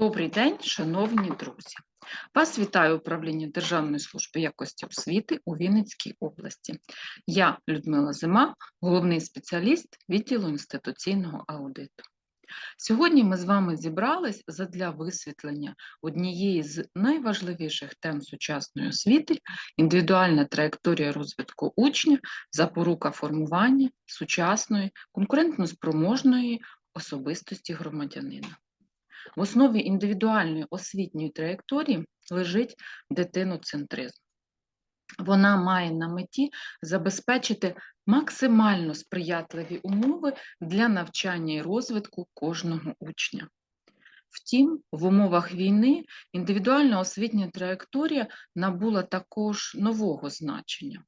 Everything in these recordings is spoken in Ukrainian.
Добрий день, шановні друзі! Вас вітає управління Державної служби якості освіти у Вінницькій області. Я Людмила Зима, головний спеціаліст відділу інституційного аудиту. Сьогодні ми з вами зібрались задля висвітлення однієї з найважливіших тем сучасної освіти індивідуальна траєкторія розвитку учня, запорука формування сучасної конкурентноспроможної особистості громадянина. В основі індивідуальної освітньої траєкторії лежить дитиноцентризм. Вона має на меті забезпечити максимально сприятливі умови для навчання і розвитку кожного учня. Втім, в умовах війни індивідуальна освітня траєкторія набула також нового значення.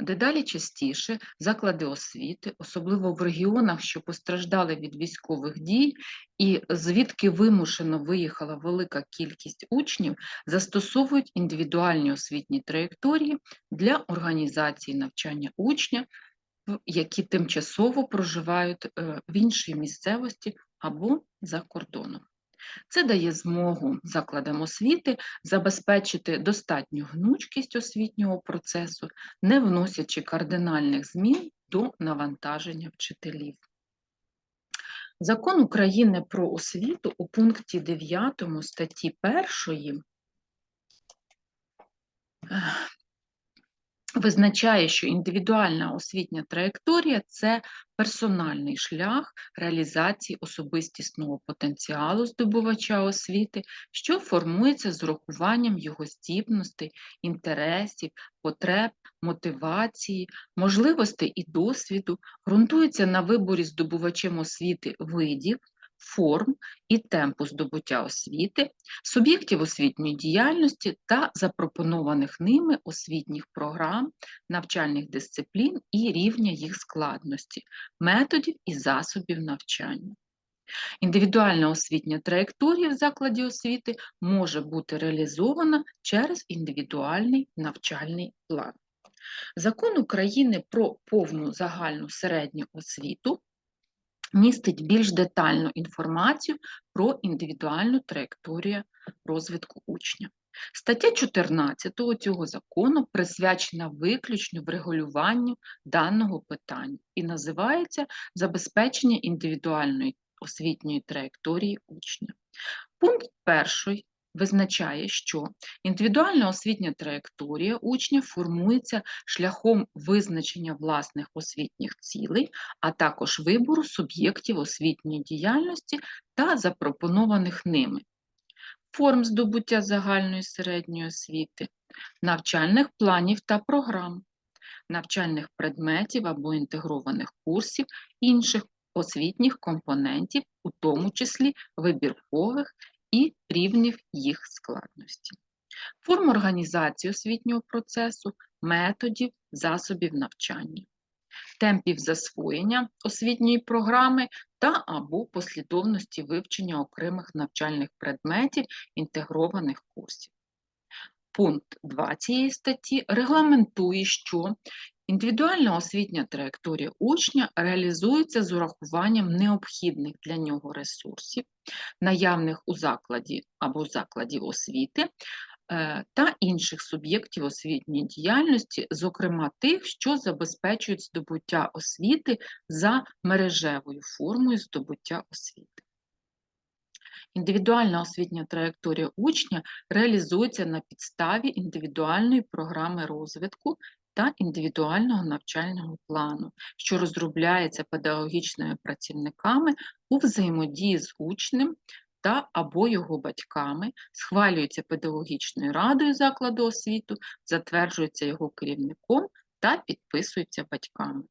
Дедалі частіше заклади освіти, особливо в регіонах, що постраждали від військових дій, і звідки вимушено виїхала велика кількість учнів, застосовують індивідуальні освітні траєкторії для організації навчання учня, які тимчасово проживають е, в іншій місцевості або за кордоном. Це дає змогу закладам освіти забезпечити достатню гнучкість освітнього процесу, не вносячи кардинальних змін до навантаження вчителів. Закон України про освіту у пункті 9 статті 1 визначає, що індивідуальна освітня траєкторія це персональний шлях реалізації особистісного потенціалу здобувача освіти, що формується з урахуванням його здібностей, інтересів, потреб, мотивації, можливостей і досвіду, ґрунтується на виборі здобувачем освіти видів форм і темпу здобуття освіти, суб'єктів освітньої діяльності та запропонованих ними освітніх програм, навчальних дисциплін і рівня їх складності, методів і засобів навчання. Індивідуальна освітня траєкторія в закладі освіти може бути реалізована через індивідуальний навчальний план. Закон України про повну загальну середню освіту містить більш детальну інформацію про індивідуальну траєкторію розвитку учня. Стаття 14 цього закону присвячена виключно врегулюванню даного питання і називається забезпечення індивідуальної освітньої траєкторії учня. Пункт перший визначає, що індивідуальна освітня траєкторія учня формується шляхом визначення власних освітніх цілей, а також вибору суб'єктів освітньої діяльності та запропонованих ними, форм здобуття загальної середньої освіти, навчальних планів та програм, навчальних предметів або інтегрованих курсів інших освітніх компонентів, у тому числі вибіркових і рівнів їх складності, форм організації освітнього процесу, методів, засобів навчання, темпів засвоєння освітньої програми та або послідовності вивчення окремих навчальних предметів інтегрованих курсів. Пункт 2 цієї статті регламентує, що Індивідуальна освітня траєкторія учня реалізується з урахуванням необхідних для нього ресурсів, наявних у закладі або закладів освіти е, та інших суб'єктів освітньої діяльності, зокрема тих, що забезпечують здобуття освіти за мережевою формою здобуття освіти. Індивідуальна освітня траєкторія учня реалізується на підставі індивідуальної програми розвитку та індивідуального навчального плану, що розробляється педагогічними працівниками у взаємодії з учнем та або його батьками, схвалюється педагогічною радою закладу освіту, затверджується його керівником та підписується батьками.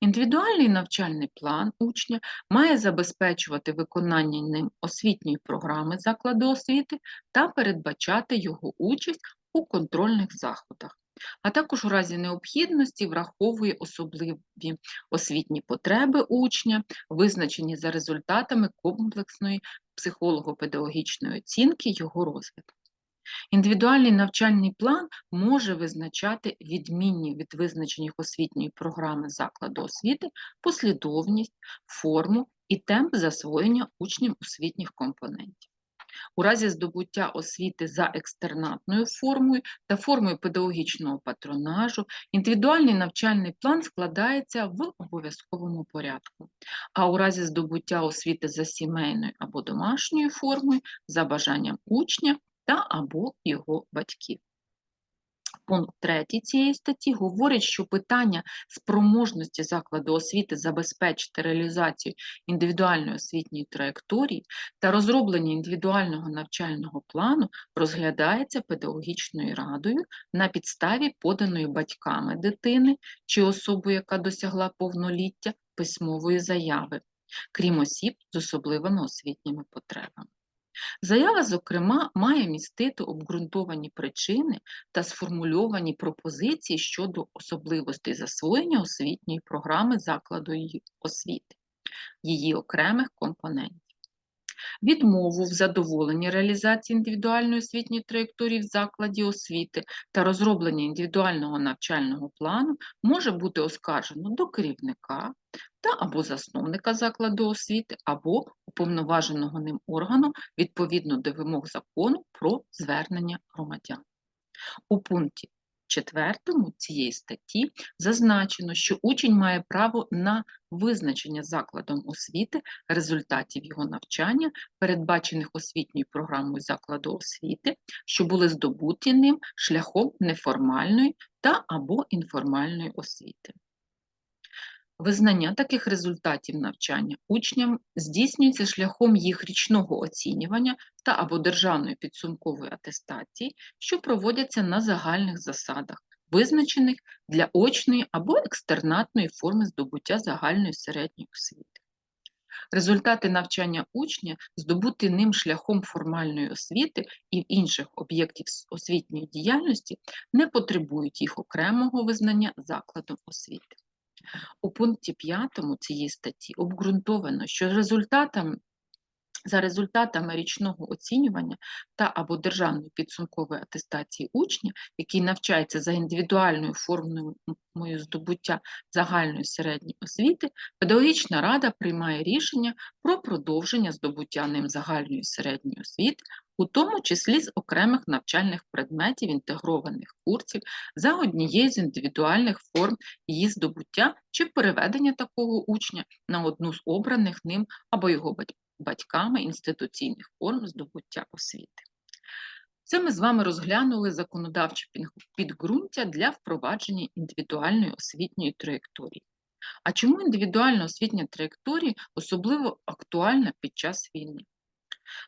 Індивідуальний навчальний план учня має забезпечувати виконання ним освітньої програми закладу освіти та передбачати його участь у контрольних заходах а також у разі необхідності враховує особливі освітні потреби учня, визначені за результатами комплексної психолого-педагогічної оцінки його розвитку. Індивідуальний навчальний план може визначати відмінні від визначених освітньої програми закладу освіти, послідовність, форму і темп засвоєння учнів освітніх компонентів. У разі здобуття освіти за екстернатною формою та формою педагогічного патронажу індивідуальний навчальний план складається в обов'язковому порядку. А у разі здобуття освіти за сімейною або домашньою формою за бажанням учня та або його батьків. Пункт 3 цієї статті говорить, що питання спроможності закладу освіти забезпечити реалізацію індивідуальної освітньої траєкторії та розроблення індивідуального навчального плану розглядається педагогічною радою на підставі поданої батьками дитини чи особою, яка досягла повноліття письмової заяви, крім осіб з особливими освітніми потребами. Заява, зокрема, має містити обґрунтовані причини та сформульовані пропозиції щодо особливостей засвоєння освітньої програми закладу освіти, її окремих компонентів. Відмову в задоволенні реалізації індивідуальної освітньої траєкторії в закладі освіти та розроблення індивідуального навчального плану може бути оскаржено до керівника та або засновника закладу освіти, або уповноваженого ним органу відповідно до вимог закону про звернення громадян. У пункті четвертому цієї статті зазначено, що учень має право на визначення закладом освіти результатів його навчання, передбачених освітньою програмою закладу освіти, що були здобуті ним шляхом неформальної та або інформальної освіти. Визнання таких результатів навчання учням здійснюється шляхом їх річного оцінювання та або державної підсумкової атестації, що проводяться на загальних засадах, визначених для очної або екстернатної форми здобуття загальної середньої освіти. Результати навчання учня, здобути ним шляхом формальної освіти і в інших об'єктів освітньої діяльності, не потребують їх окремого визнання закладом освіти. У пункті 5 цієї статті обґрунтовано, що результатам, за результатами річного оцінювання та або державної підсумкової атестації учня, який навчається за індивідуальною формою здобуття загальної середньої освіти, педагогічна рада приймає рішення про продовження здобуття ним загальної середньої освіти у тому числі з окремих навчальних предметів інтегрованих курсів за однією з індивідуальних форм її здобуття чи переведення такого учня на одну з обраних ним або його батьками інституційних форм здобуття освіти. Це ми з вами розглянули законодавче підґрунтя для впровадження індивідуальної освітньої траєкторії. А чому індивідуальна освітня траєкторія особливо актуальна під час війни?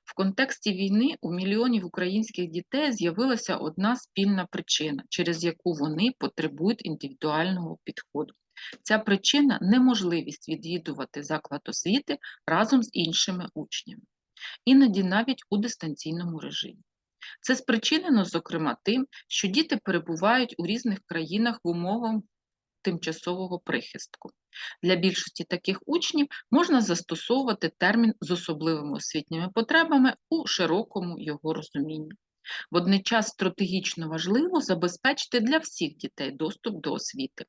В контексті війни у мільйонів українських дітей з'явилася одна спільна причина, через яку вони потребують індивідуального підходу. Ця причина неможливість відвідувати заклад освіти разом з іншими учнями, іноді навіть у дистанційному режимі. Це спричинено, зокрема, тим, що діти перебувають у різних країнах в умовах тимчасового прихистку. Для більшості таких учнів можна застосовувати термін з особливими освітніми потребами у широкому його розумінні. Водночас стратегічно важливо забезпечити для всіх дітей доступ до освіти,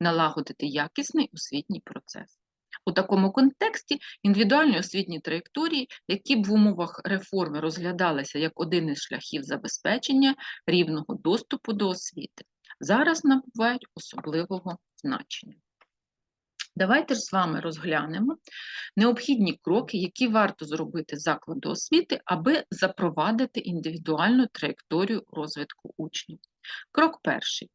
налагодити якісний освітній процес. У такому контексті індивідуальні освітні траєкторії, які б в умовах реформи розглядалися як один із шляхів забезпечення рівного доступу до освіти, зараз набувають особливого значення. Давайте ж з вами розглянемо необхідні кроки, які варто зробити закладу освіти, аби запровадити індивідуальну траєкторію розвитку учнів. Крок перший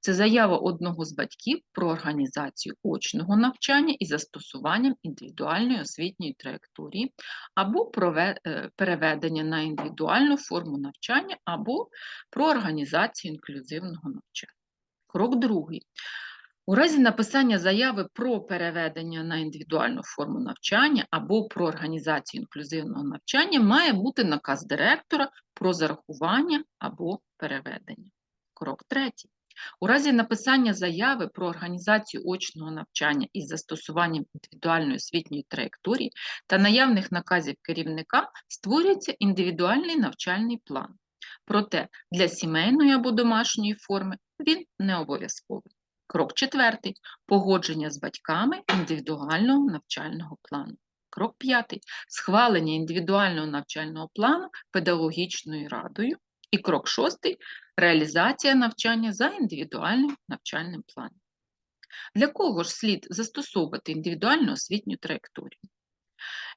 це заява одного з батьків про організацію очного навчання і застосуванням індивідуальної освітньої траєкторії, або е, переведення на індивідуальну форму навчання, або про організацію інклюзивного навчання. Крок другий. У разі написання заяви про переведення на індивідуальну форму навчання або про організацію інклюзивного навчання має бути наказ директора про зарахування або переведення. Крок третій. У разі написання заяви про організацію очного навчання із застосуванням індивідуальної освітньої траєкторії та наявних наказів керівника створюється індивідуальний навчальний план. Проте для сімейної або домашньої форми він не обов'язковий. Крок четвертий погодження з батьками індивідуального навчального плану. Крок п'ятий схвалення індивідуального навчального плану педагогічною радою. І крок шостий реалізація навчання за індивідуальним навчальним планом. Для кого ж слід застосовувати індивідуальну освітню траєкторію?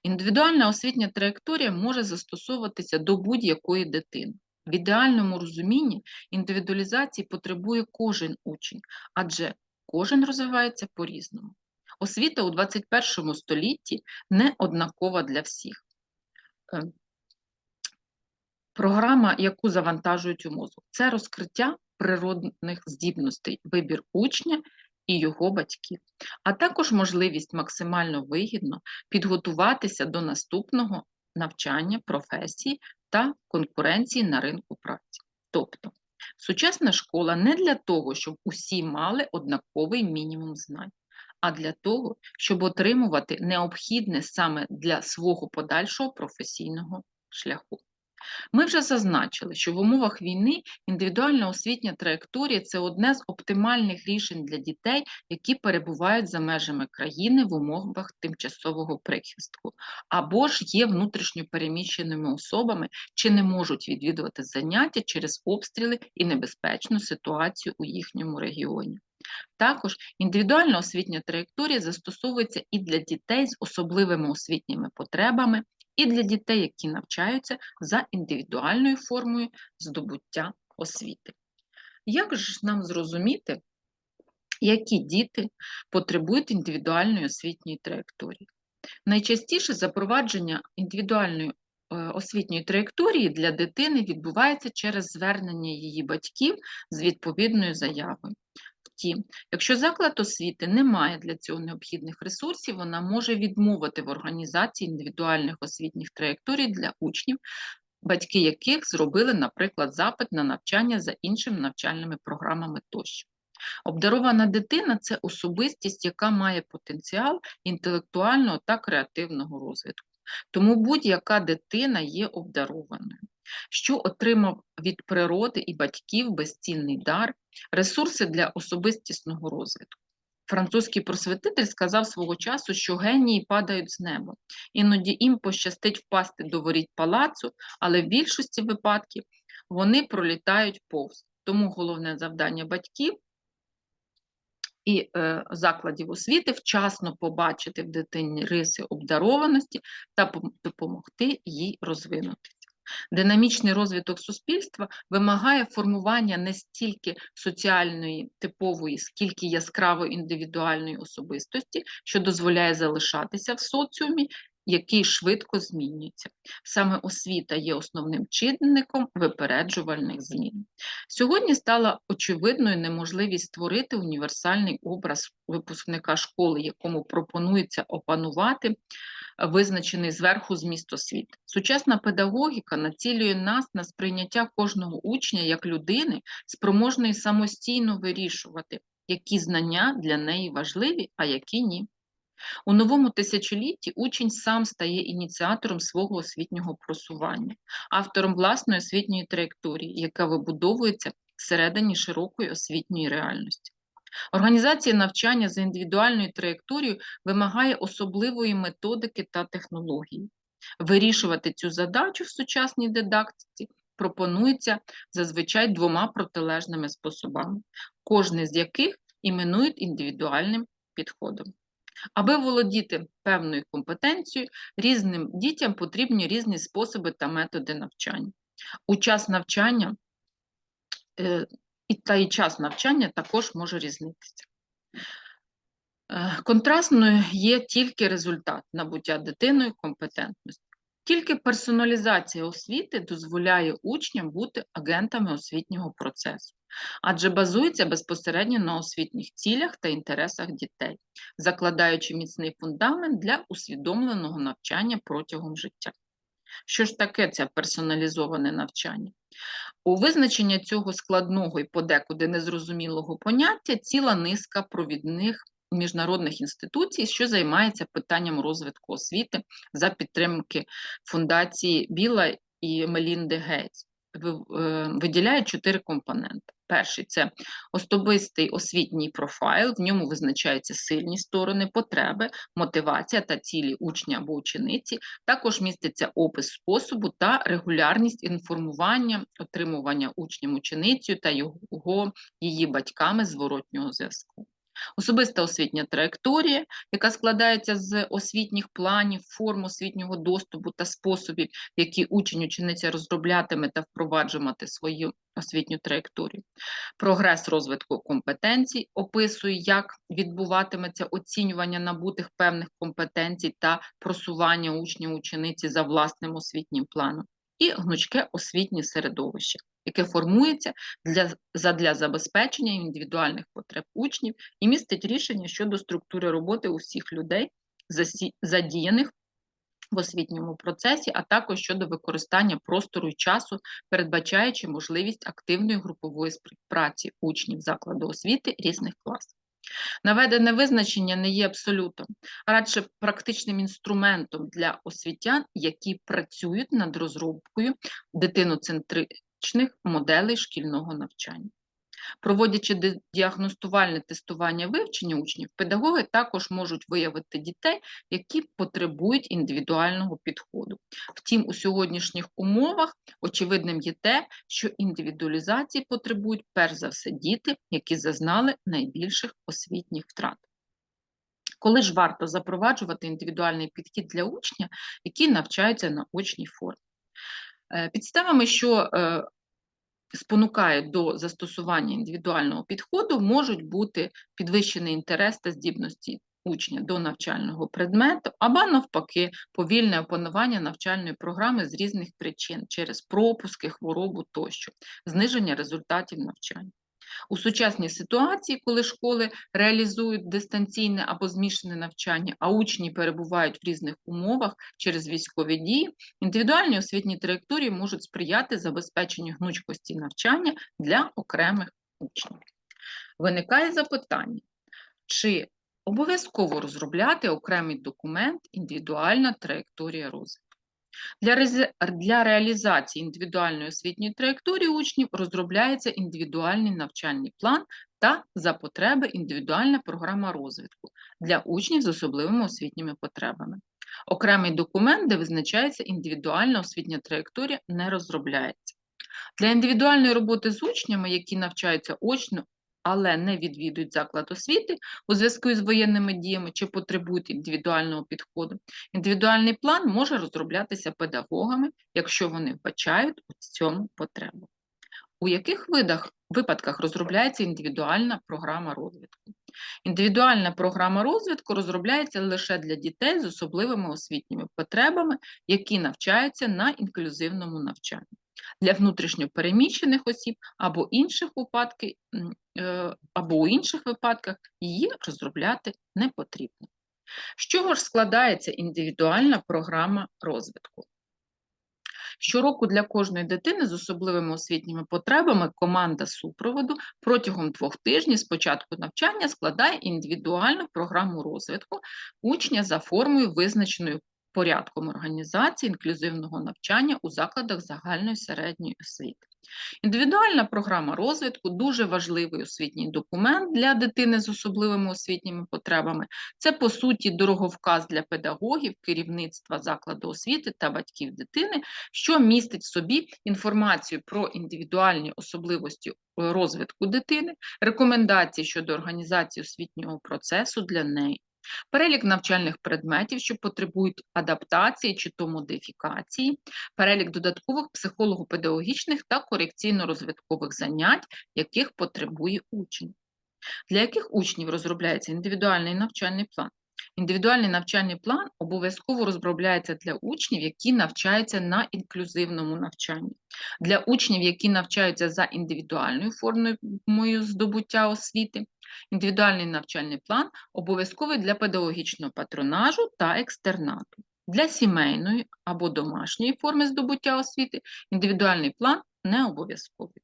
Індивідуальна освітня траєкторія може застосовуватися до будь-якої дитини. В ідеальному розумінні індивідуалізації потребує кожен учень, адже кожен розвивається по-різному. Освіта у 21 столітті не однакова для всіх. Програма, яку завантажують у мозок, це розкриття природних здібностей, вибір учня і його батьків, а також можливість максимально вигідно підготуватися до наступного навчання, професії та конкуренції на ринку праці. Тобто, сучасна школа не для того, щоб усі мали однаковий мінімум знань, а для того, щоб отримувати необхідне саме для свого подальшого професійного шляху. Ми вже зазначили, що в умовах війни індивідуальна освітня траєкторія це одне з оптимальних рішень для дітей, які перебувають за межами країни в умовах тимчасового прихистку, або ж є внутрішньо переміщеними особами чи не можуть відвідувати заняття через обстріли і небезпечну ситуацію у їхньому регіоні. Також індивідуальна освітня траєкторія застосовується і для дітей з особливими освітніми потребами, і для дітей, які навчаються за індивідуальною формою здобуття освіти. Як ж нам зрозуміти, які діти потребують індивідуальної освітньої траєкторії? Найчастіше запровадження індивідуальної е, освітньої траєкторії для дитини відбувається через звернення її батьків з відповідною заявою. Втім, якщо заклад освіти не має для цього необхідних ресурсів, вона може відмовити в організації індивідуальних освітніх траєкторій для учнів, батьки яких зробили, наприклад, запит на навчання за іншими навчальними програмами тощо. Обдарована дитина це особистість, яка має потенціал інтелектуального та креативного розвитку. Тому будь-яка дитина є обдарованою, що отримав від природи і батьків безцінний дар, ресурси для особистісного розвитку. Французький просвітитель сказав свого часу, що генії падають з неба. Іноді їм пощастить впасти до воріт палацу, але в більшості випадків вони пролітають повз. Тому головне завдання батьків і е, закладів освіти вчасно побачити в дитині риси обдарованості та допомогти їй розвинутися. Динамічний розвиток суспільства вимагає формування не стільки соціальної типової, скільки яскраво індивідуальної особистості, що дозволяє залишатися в соціумі який швидко змінюється. Саме освіта є основним чинником випереджувальних змін. Сьогодні стала очевидною неможливість створити універсальний образ випускника школи, якому пропонується опанувати визначений зверху зміст освіти. Сучасна педагогіка націлює нас на сприйняття кожного учня як людини, спроможної самостійно вирішувати, які знання для неї важливі, а які ні. У новому тисячолітті учень сам стає ініціатором свого освітнього просування, автором власної освітньої траєкторії, яка вибудовується всередині широкої освітньої реальності. Організація навчання за індивідуальною траєкторією вимагає особливої методики та технології. Вирішувати цю задачу в сучасній дидактиці пропонується зазвичай двома протилежними способами, кожний з яких іменують індивідуальним підходом. Аби володіти певною компетенцією, різним дітям потрібні різні способи та методи навчання. У час навчання е, та і час навчання також може різнитися. Е, контрастною є тільки результат набуття дитиною компетентності. Тільки персоналізація освіти дозволяє учням бути агентами освітнього процесу адже базується безпосередньо на освітніх цілях та інтересах дітей, закладаючи міцний фундамент для усвідомленого навчання протягом життя. Що ж таке це персоналізоване навчання? У визначення цього складного і подекуди незрозумілого поняття ціла низка провідних міжнародних інституцій, що займається питанням розвитку освіти за підтримки фундації Біла і Мелінди Гейтс. е, чотири компоненти. Перший це особистий освітній профайл, в ньому визначаються сильні сторони, потреби, мотивація та цілі учня або учениці. Також міститься опис способу та регулярність інформування, отримування учнем ученицею та його її батьками зворотнього зв'язку. Особиста освітня траєкторія, яка складається з освітніх планів, форм освітнього доступу та способів, які учень учениця розроблятиме та впроваджуватиме свою освітню траєкторію. Прогрес розвитку компетенцій описує, як відбуватиметься оцінювання набутих певних компетенцій та просування учнів учениці за власним освітнім планом, і гнучке освітнє середовище, яке формується для, задля забезпечення індивідуальних потреб учнів і містить рішення щодо структури роботи усіх людей, задіяних в освітньому процесі, а також щодо використання простору і часу, передбачаючи можливість активної групової співпраці учнів закладу освіти різних класів. Наведене визначення не є абсолютом, а радше практичним інструментом для освітян, які працюють над розробкою дитиноцентричних моделей шкільного навчання. Проводячи діагностувальне тестування вивчення учнів, педагоги також можуть виявити дітей, які потребують індивідуального підходу. Втім, у сьогоднішніх умовах очевидним є те, що індивідуалізації потребують перш за все діти, які зазнали найбільших освітніх втрат. Коли ж варто запроваджувати індивідуальний підхід для учня, який навчається на очній формі? Е, Підставами, що е, спонукають до застосування індивідуального підходу, можуть бути підвищений інтерес та здібності учня до навчального предмету, або навпаки, повільне опанування навчальної програми з різних причин через пропуски, хворобу тощо, зниження результатів навчання. У сучасній ситуації, коли школи реалізують дистанційне або змішане навчання, а учні перебувають в різних умовах через військові дії, індивідуальні освітні траєкторії можуть сприяти забезпеченню гнучкості навчання для окремих учнів. Виникає запитання, чи обов'язково розробляти окремий документ індивідуальна траєкторія розвитку? Для, рез- для реалізації індивідуальної освітньої траєкторії учнів розробляється індивідуальний навчальний план та за потреби індивідуальна програма розвитку для учнів з особливими освітніми потребами. Окремий документ, де визначається індивідуальна освітня траєкторія, не розробляється. Для індивідуальної роботи з учнями, які навчаються очно, але не відвідують заклад освіти у зв'язку із воєнними діями чи потребують індивідуального підходу, Індивідуальний план може розроблятися педагогами, якщо вони вбачають у цьому потребу. У яких видах, випадках розробляється індивідуальна програма розвитку? Індивідуальна програма розвитку розробляється лише для дітей з особливими освітніми потребами, які навчаються на інклюзивному навчанні. Для внутрішньопереміщених осіб або інших випадки, е, або у інших випадках її розробляти не потрібно. З чого ж складається індивідуальна програма розвитку? Щороку для кожної дитини з особливими освітніми потребами команда супроводу протягом двох тижнів з початку навчання складає індивідуальну програму розвитку учня за формою, визначеною порядком організації інклюзивного навчання у закладах загальної середньої освіти. Індивідуальна програма розвитку дуже важливий освітній документ для дитини з особливими освітніми потребами. Це, по суті, дороговказ для педагогів, керівництва закладу освіти та батьків дитини, що містить в собі інформацію про індивідуальні особливості е, розвитку дитини, рекомендації щодо організації освітнього процесу для неї. Перелік навчальних предметів, що потребують адаптації чи то модифікації, перелік додаткових психолого-педагогічних та корекційно-розвиткових занять, яких потребує учень. Для яких учнів розробляється індивідуальний навчальний план? Індивідуальний навчальний план обов'язково розробляється для учнів, які навчаються на інклюзивному навчанні. Для учнів, які навчаються за індивідуальною формою здобуття освіти, індивідуальний навчальний план обов'язковий для педагогічного патронажу та екстернату. Для сімейної або домашньої форми здобуття освіти індивідуальний план не обов'язковий.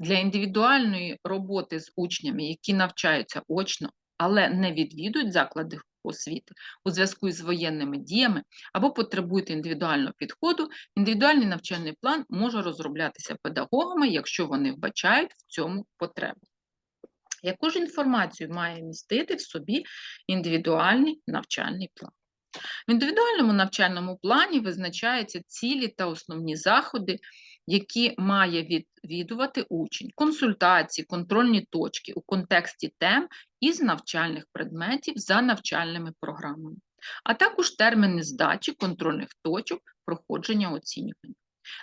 Для індивідуальної роботи з учнями, які навчаються очно, але не відвідують заклади освіти у зв'язку із воєнними діями або потребують індивідуального підходу, індивідуальний навчальний план може розроблятися педагогами, якщо вони вбачають в цьому потребу. Яку ж інформацію має містити в собі індивідуальний навчальний план? В індивідуальному навчальному плані визначаються цілі та основні заходи, які має відвідувати учень, консультації, контрольні точки у контексті тем із навчальних предметів за навчальними програмами, а також терміни здачі контрольних точок проходження оцінювання.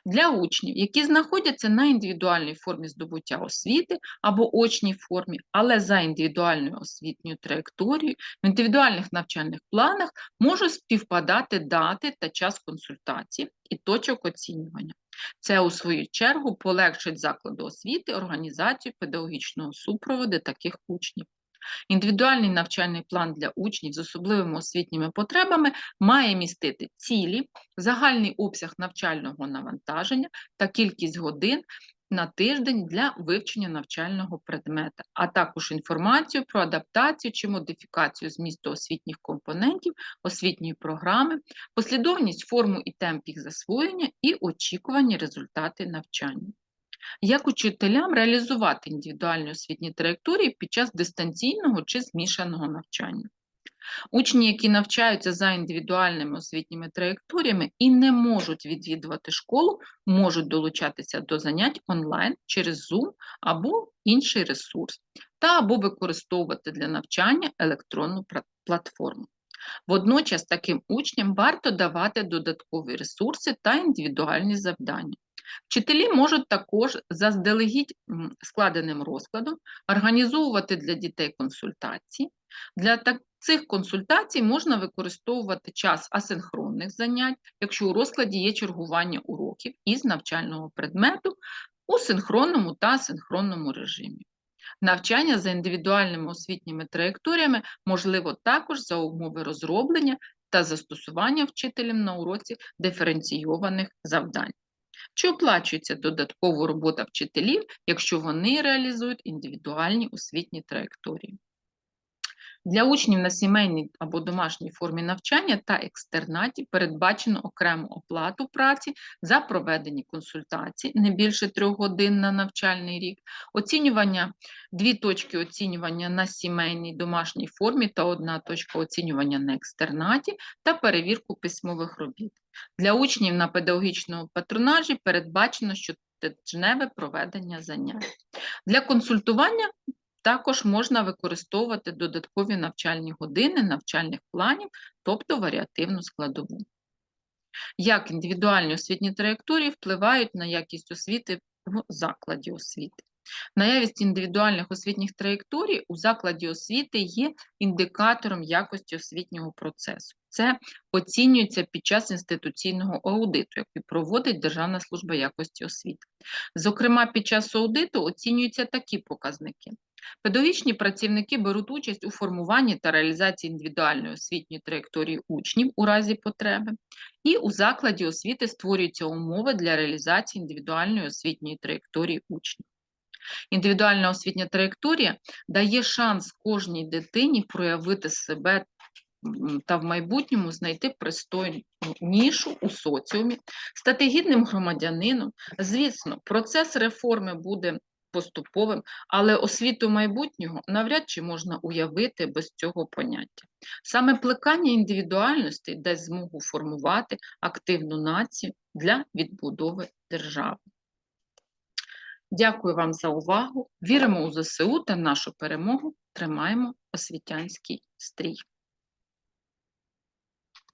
Для учнів, які знаходяться на індивідуальній формі здобуття освіти або очній формі, але за індивідуальною освітньою траєкторією, в індивідуальних навчальних планах можуть співпадати дати та час консультації і точок оцінювання. Це, у свою чергу, полегшить закладу освіти організацію педагогічного супроводу таких учнів. Індивідуальний навчальний план для учнів з особливими освітніми потребами має містити цілі, загальний обсяг навчального навантаження та кількість годин на тиждень для вивчення навчального предмета, а також інформацію про адаптацію чи модифікацію змісту освітніх компонентів, освітньої програми, послідовність форму і темп їх засвоєння і очікувані результати навчання. Як учителям реалізувати індивідуальні освітні траєкторії під час дистанційного чи змішаного навчання? Учні, які навчаються за індивідуальними освітніми траєкторіями і не можуть відвідувати школу, можуть долучатися до занять онлайн через Zoom або інший ресурс, та або використовувати для навчання електронну платформу. Водночас таким учням варто давати додаткові ресурси та індивідуальні завдання. Вчителі можуть також заздалегідь складеним розкладом організовувати для дітей консультації. Для цих консультацій можна використовувати час асинхронних занять, якщо у розкладі є чергування уроків із навчального предмету у синхронному та асинхронному режимі. Навчання за індивідуальними освітніми траєкторіями можливо також за умови розроблення та застосування вчителем на уроці диференційованих завдань. Чи оплачується додаткова робота вчителів, якщо вони реалізують індивідуальні освітні траєкторії? Для учнів на сімейній або домашній формі навчання та екстернаті передбачено окрему оплату праці за проведені консультації не більше трьох годин на навчальний рік, оцінювання, дві точки оцінювання на сімейній домашній формі та одна точка оцінювання на екстернаті та перевірку письмових робіт. Для учнів на педагогічному патронажі передбачено щотижневе проведення занять. Для консультування також можна використовувати додаткові навчальні години, навчальних планів, тобто варіативну складову. Як індивідуальні освітні траєкторії впливають на якість освіти в закладі освіти? Наявність індивідуальних освітніх траєкторій у закладі освіти є індикатором якості освітнього процесу. Це оцінюється під час інституційного аудиту, який проводить Державна служба якості освіти. Зокрема, під час аудиту оцінюються такі показники. Педагогічні працівники беруть участь у формуванні та реалізації індивідуальної освітньої траєкторії учнів у разі потреби, і у закладі освіти створюються умови для реалізації індивідуальної освітньої траєкторії учнів. Індивідуальна освітня траєкторія дає шанс кожній дитині проявити себе та в майбутньому знайти пристойну нішу у соціумі, стати гідним громадянином. Звісно, процес реформи буде поступовим, але освіту майбутнього навряд чи можна уявити без цього поняття. Саме плекання індивідуальності дасть змогу формувати активну націю для відбудови держави. Дякую вам за увагу. Віримо у ЗСУ та нашу перемогу. Тримаємо освітянський стрій.